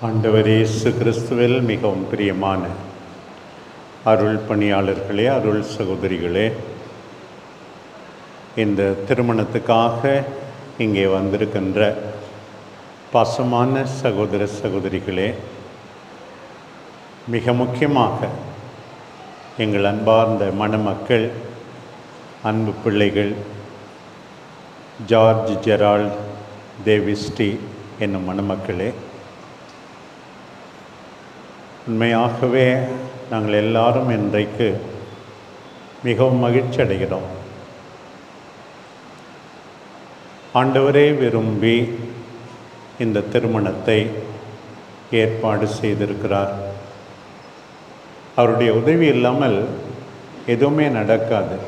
ஆண்டவர் இயேசு கிறிஸ்துவில் மிகவும் பிரியமான அருள் பணியாளர்களே அருள் சகோதரிகளே இந்த திருமணத்துக்காக இங்கே வந்திருக்கின்ற பாசமான சகோதர சகோதரிகளே மிக முக்கியமாக எங்கள் அன்பார்ந்த மணமக்கள் அன்பு பிள்ளைகள் ஜார்ஜ் ஜெரால்ட் தேவிஸ்டி என்னும் மணமக்களே உண்மையாகவே நாங்கள் எல்லாரும் இன்றைக்கு மிகவும் மகிழ்ச்சி அடைகிறோம். ஆண்டவரே விரும்பி இந்த திருமணத்தை ஏற்பாடு செய்திருக்கிறார். அவருடைய உதவி இல்லாமல் எதுவுமே நடக்காது.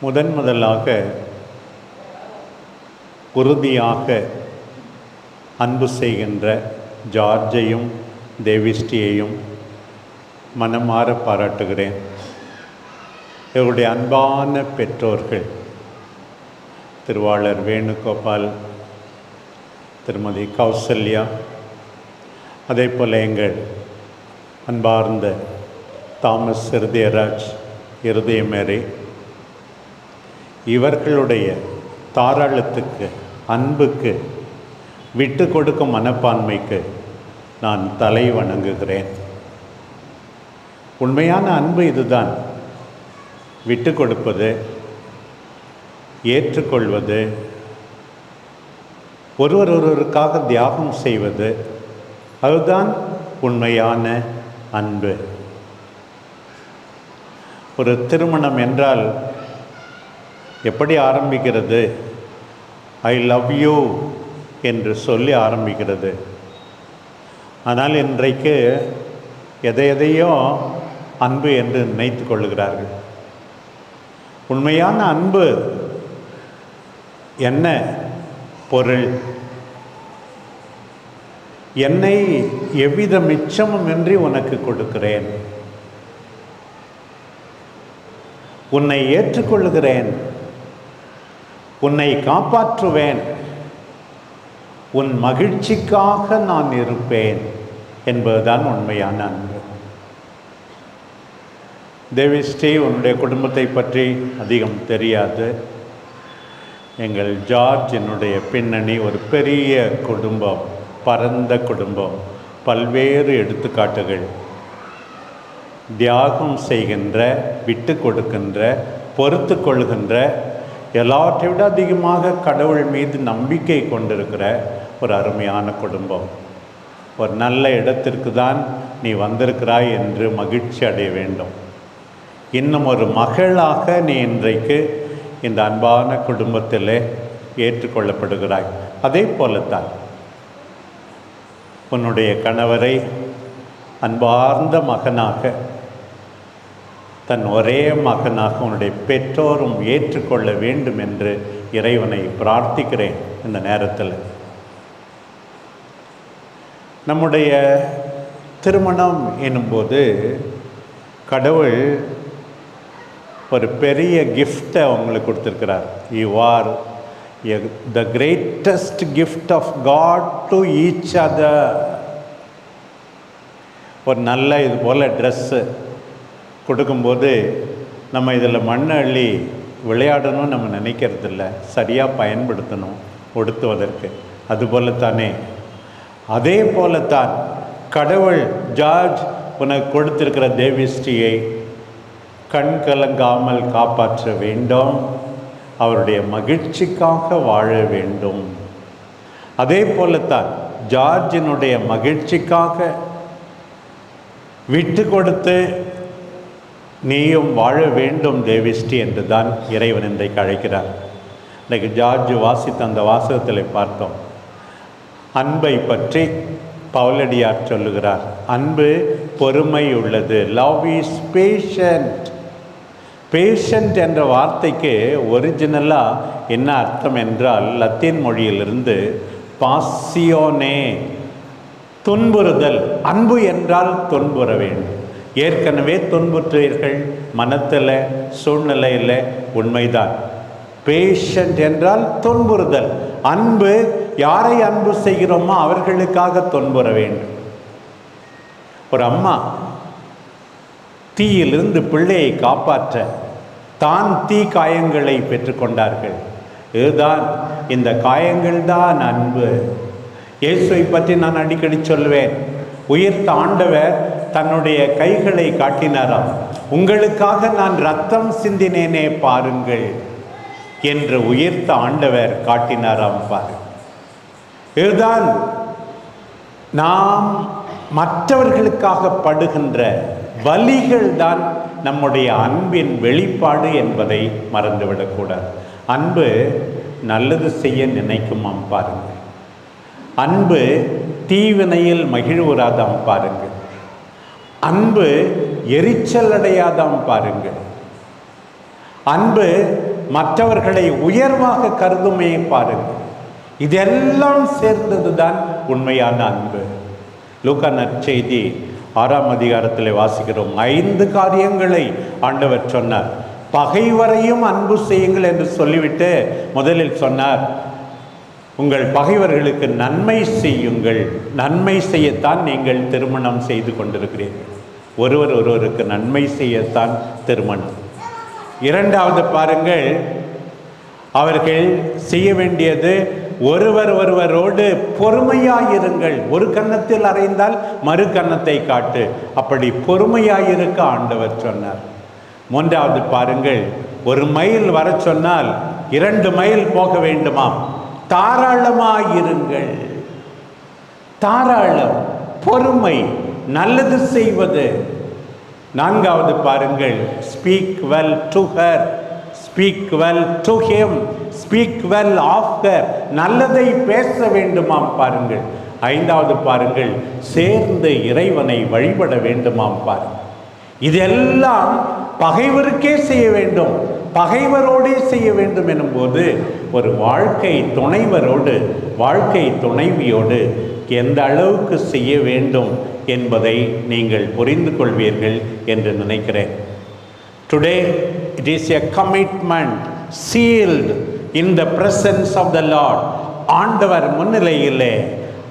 முதன் முதலாக உறுதியாக அன்பு செய்கின்ற ஜார்ஜையும் தேவிஸ்டியையும் மனமாற பாராட்டுகிறேன். இவருடைய அன்பான பெற்றோர்கள் திருவாளர் வேணுகோபால் திருமதி கௌசல்யா அதே போல் எங்கள் அன்பார்ந்த தாமஸ் ஹிருதயராஜ் இருதயமேரி இவர்களுடைய தாராளத்துக்கு அன்புக்கு விட்டு கொடுக்கும் மனப்பான்மைக்கு நான் தலை வணங்குகிறேன். உண்மையான அன்பு இதுதான். விட்டு கொடுப்பது ஏற்றுக்கொள்வது ஒருவர் ஒருவருக்காக தியாகம் செய்வது அதுதான் உண்மையான அன்பு. ஒரு திருமணம் என்றால் எப்படி ஆரம்பிக்கிறது? ஐ லவ் யூ என்று சொல்லி ஆரம்பிக்கிறது. ஆனால் இன்றைக்கு எதை எதையோ அன்பு என்று நினைத்து கொள்ளுகிறார்கள். உண்மையான அன்பு என்ன பொருள்? என்னை எவ்வித மிச்சமும் இன்றி உனக்கு கொடுக்கிறேன். உன்னை ஏற்றுக்கொள்கிறேன் உன்னை காப்பாற்றுவேன். உன் மகிழ்ச்சிக்காக நான் இருப்பேன் என்பதுதான் உண்மையான அன்பு. தேவிஸ்ரீ உன்னுடைய குடும்பத்தை பற்றி அதிகம் தெரியாது. எங்கள் ஜார்ஜ் என்னுடைய பின்னணி ஒரு பெரிய குடும்பம் பரந்த குடும்பம் பல்வேறு எடுத்துக்காட்டுகள். தியாகம் செய்கின்ற விட்டு கொடுக்கின்ற பொறுத்து கொள்கின்ற எல்லாற்றை விட அதிகமாக கடவுள் மீது நம்பிக்கை கொண்டிருக்கிற ஒரு அருமையான குடும்பம். ஒரு நல்ல இடத்திற்கு தான் நீ வந்திருக்கிறாய் என்று மகிழ்ச்சி அடைய வேண்டும். இன்னும் ஒரு மகளாக நீ இன்றைக்கு இந்த அன்பான குடும்பத்தில் ஏற்றுக்கொள்ளப்படுகிறாய். அதே போலத்தான் உன்னுடைய கணவரை அன்பார்ந்த மகனாக தன் ஒரே மகனாக உன்னுடைய பெற்றோரும் ஏற்றுக்கொள்ள வேண்டும் என்று இறைவனை பிரார்த்திக்கிறேன் இந்த நேரத்தில். நம்முடைய திருமணம் எனும்போது கடவுள் ஒரு பெரிய கிஃப்டை அவங்களுக்கு கொடுத்துருக்கிறார். You are the greatest gift of God to each other ஒரு நல்ல இது போல் ட்ரெஸ்ஸு கொடுக்கும்போது நம்ம இதில் மண் அள்ளி விளையாடணும்னு நம்ம நினைக்கிறதில்ல. சரியாக பயன்படுத்தணும் உடுத்துவதற்கு. அதுபோல் தானே அதே போலத்தான் கடவுள் ஜார்ஜ் உனக்கு கொடுத்திருக்கிற தேவிஸ்ரீயை கண் கலங்காமல் காப்பாற்ற வேண்டும். அவருடைய மகிழ்ச்சிக்காக வாழ வேண்டும். அதே போலத்தான் ஜார்ஜினுடைய மகிழ்ச்சிக்காக விட்டு கொடுத்து நீயும் வாழ வேண்டும் தேவிஸ்டி என்று தான் இறைவன் இன்றைக்கு அழைக்கிறார். இன்றைக்கு ஜார்ஜ் வாசித்த அந்த வாசகத்தில் பார்த்தோம். அன்பை பற்றி பவுலடியார் சொல்லுகிறார். அன்பு பொறுமை உள்ளது. லவ் இஸ் பேஷண்ட் பேஷண்ட் என்ற வார்த்தைக்கு ஒரிஜினலாக என்ன அர்த்தம் என்றால் லத்தீன் மொழியிலிருந்து பாசியோனே துன்புறுதல். அன்பு என்றால் துன்புற வேண்டும். ஏற்கனவே துன்புற்றீர்கள் மனத்தில் சூழ்நிலையில் உண்மைதான். பேஷண்ட் என்றால் துன்புறுதல். அன்பு யாரை அன்பு செய்கிறோமோ அவர்களுக்காக துன்புற வேண்டும். ஒரு அம்மா தீயிலிருந்து பிள்ளையை காப்பாற்ற தான் தீ காயங்களை பெற்றுக்கொண்டார்கள். இதுதான் இந்த காயங்கள் தான் அன்பு. இயேசுவை பற்றி நான் அடிக்கடி சொல்வேன். உயிர்த்த ஆண்டவர் தன்னுடைய கைகளை காட்டினாராம். உங்களுக்காக நான் ரத்தம் சிந்தினேனே பாருங்கள். என்று உயிர்த்த ஆண்டவர் காட்டினாராம் பாரு இதுதான் நாம் மற்றவர்களுக்காக படுகின்ற வலிகள் தான் நம்முடைய அன்பின் வெளிப்பாடு என்பதை மறந்துவிடக்கூடாது. அன்பு நல்லது செய்ய நினைக்குமாம் பாருங்கள் அன்பு தீவினையில் மகிழ்வுறாதாம் பாருங்கள் அன்பு எரிச்சல் அடையாதாம் பாருங்கள் அன்பு மற்றவர்களை உயர்வாக கருதுமே பாருங்கள் இதெல்லாம் சேர்ந்தது தான் உண்மையான அன்பு. லூக்கா நற்செய்தி ஆறாம் அதிகாரத்தில் வாசிக்கிறோம். ஐந்து காரியங்களை ஆண்டவர் சொன்னார். பகைவரையும் அன்பு செய்யுங்கள் என்று சொல்லிவிட்டு முதலில் சொன்னார். உங்கள் பகைவர்களுக்கு நன்மை செய்யுங்கள். நன்மை செய்யத்தான் நீங்கள் திருமணம் செய்து கொண்டிருக்கிறீர்கள். ஒருவர் ஒருவருக்கு நன்மை செய்யத்தான் திருமணம். இரண்டாவது பாருங்கள். அவர்கள் செய்ய வேண்டியது ஒருவர் ஒருவரோடு பொறுமையாயிருங்கள். ஒரு கன்னத்தில் அறைந்தால் மறு கன்னத்தை காட்டு. அப்படி பொறுமையாயிருக்க ஆண்டவர் சொன்னார். மூன்றாவது பாருங்கள். ஒரு மைல் வர சொன்னால் இரண்டு மைல் போக வேண்டுமாம். தாராளமாயிருங்கள். தாராளம் பொறுமை நல்லது செய்வது நான்காவது பாருங்கள். Speak well to her speak well to him speak well of her நல்லதை பேச வேண்டுமாம் பாருங்கள். ஐந்தாவது பாருங்கள். சேர்ந்து இறைவனை வழிபட வேண்டுமாம் பாருங்கள். இதெல்லாம் பகைவருக்கே செய்ய வேண்டும். பகைவரோடே செய்ய வேண்டும் எனும்போது ஒரு வாழ்க்கை துணைவரோடு வாழ்க்கை துணைவியோடு எந்த அளவுக்கு செய்ய வேண்டும் என்பதை நீங்கள் புரிந்து கொள்வீர்கள் என்று நினைக்கிறேன். Today it is a commitment sealed in the presence of the Lord ஆண்டவர் முன்னிலையிலே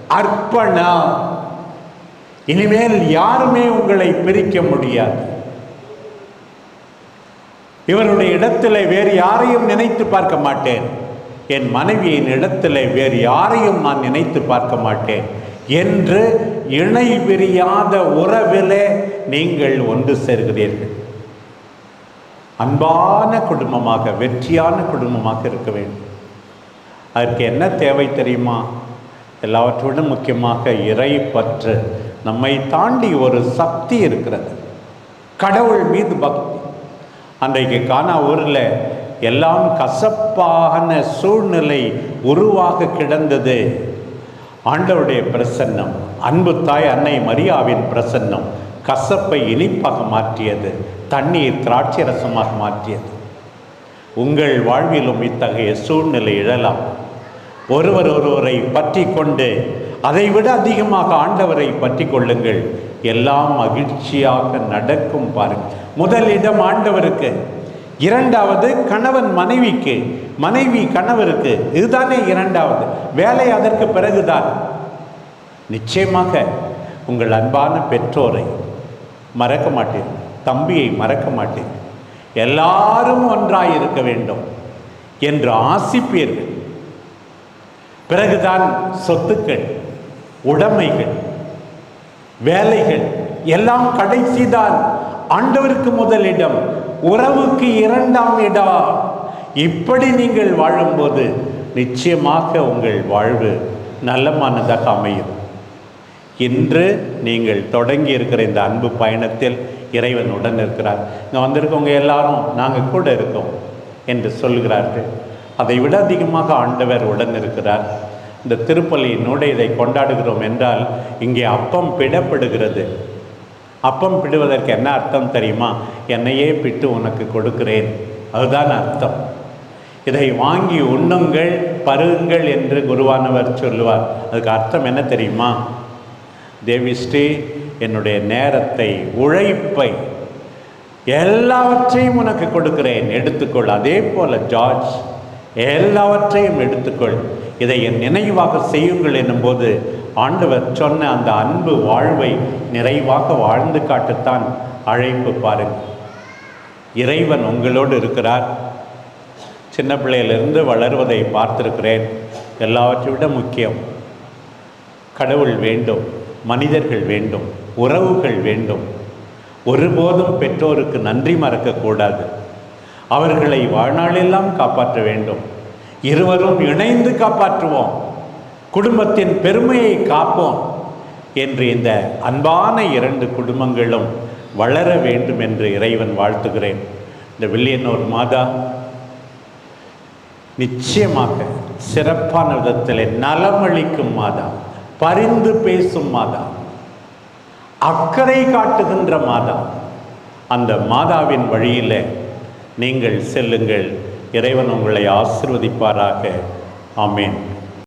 அர்ப்பணம். இனிமேல் யாருமே உங்களை பிரிக்க முடியாது. இவருடைய இடத்தில் வேறு யாரையும் நினைத்து பார்க்க மாட்டேன். என் மனைவியின் இடத்தில் வேறு யாரையும் நான் நினைத்து பார்க்க மாட்டேன். என்று இணை பிரியாத உறவிலே நீங்கள் ஒன்று சேர்கிறீர்கள். அன்பான குடும்பமாக வெற்றியான குடும்பமாக இருக்க வேண்டும். அதற்கு என்ன தேவை தெரியுமா? எல்லாவற்றோடும் முக்கியமாக இறை பற்று. நம்மை தாண்டி ஒரு சக்தி இருக்கிறது. கடவுள் மீது பக்தி. அன்றைக்கு காணா ஊரில் எல்லாம் கசப்பான சூழ்நிலை உருவாக கிடந்தது. ஆண்டவருடைய பிரசன்னம் அன்பு தாய் அன்னை மரியாவின் பிரசன்னம் கசப்பை இனிப்பாக மாற்றியது தண்ணீர் திராட்சை ரசமாக மாற்றியது. உங்கள் வாழ்விலும் இத்தகைய சூழ்நிலை எழலாம். ஒருவர் ஒருவரை பற்றி கொண்டு அதைவிட அதிகமாக ஆண்டவரை பற்றி கொள்ளுங்கள். எல்லாம் மகிழ்ச்சியாக நடக்கும் பாருங்கள் முதலிடம் ஆண்டவருக்கு. இரண்டாவது கணவன் மனைவிக்கு. மனைவி கணவருக்கு. இதுதானே இரண்டாவது. வேலை அதற்கு பிறகுதான். நிச்சயமாக உங்கள் அன்பான பெற்றோரை மறக்க மாட்டேன். தம்பியை மறக்க மாட்டேன். எல்லாரும் ஒன்றாய் இருக்க வேண்டும் என்று ஆசிப்பீர்கள். பிறகுதான் சொத்துக்கள் உடைமைகள் வேலைகள் எல்லாம் கடைசிதான். ஆண்டவருக்கு முதலிடம் உறவுக்கு இரண்டாம் இடம். இப்படி நீங்கள் வாழும்போது நிச்சயமாக உங்கள் வாழ்வு நல்லமானதாக அமையும். இன்று நீங்கள் தொடங்கி இருக்கிற இந்த அன்பு பயணத்தில் இறைவன் உடன் இருக்கிறார். இங்கே வந்திருக்கவங்க எல்லாரும் நாங்கள் கூட இருக்கோம் என்று சொல்கிறார்கள் அதை விட அதிகமாக ஆண்டவர் உடன் இருக்கிறார். இந்த திருப்பலியினோடு இதை கொண்டாடுகிறோம் என்றால் இங்கே அப்பம் பிடப்படுகிறது. அப்பம் பிடுவதற்கு என்ன அர்த்தம் தெரியுமா? என்னையே பிட்டு உனக்கு கொடுக்கிறேன். அதுதான் அர்த்தம். இதை வாங்கி உண்ணுங்கள் பருகுங்கள் என்று குருவானவர் சொல்லுவார். அதுக்கு அர்த்தம் என்ன தெரியுமா? தேவிஸ்ரீ என்னுடைய நேரத்தை உழைப்பை எல்லாவற்றையும் உனக்கு கொடுக்கிறேன். எடுத்துக்கொள். அதே போல் ஜார்ஜ் எல்லாவற்றையும் எடுத்துக்கொள். இதை என் நினைவாக செய்யுங்கள் என்னும்போது ஆண்டவர் சொன்ன அந்த அன்பு வாழ்வை நிறைவாக வாழ்ந்து காட்டத்தான் அழைப்பு பாருங்கள் இறைவன் உங்களோடு இருக்கிறார். சின்ன பிள்ளையிலிருந்து வளர்வதை பார்த்திருக்கிறேன். எல்லாவற்றை விட முக்கியம் கடவுள் வேண்டும் மனிதர்கள் வேண்டும் உறவுகள் வேண்டும். ஒருபோதும் பெற்றோருக்கு நன்றி மறக்கக்கூடாது. அவர்களை வாழ்நாளெல்லாம் காப்பாற்ற வேண்டும். இருவரும் இணைந்து காப்பாற்றுவோம். குடும்பத்தின் பெருமையை காப்போம் என்று இந்த அன்பான இரண்டு குடும்பங்களும் வளர வேண்டும் என்று இறைவன் வாழ்த்துகிறேன். இந்த வில்லியனூர் மாதா நிச்சயமாக சிறப்பான விதத்தில் நலமளிக்கும் மாதா பரிந்து பேசும் மாதா அக்கறை காட்டுகின்ற மாதா. அந்த மாதாவின் வழியில் நீங்கள் செல்லுங்கள். இறைவன் உங்களை ஆசிர்வதிப்பாராக. ஆமேன்.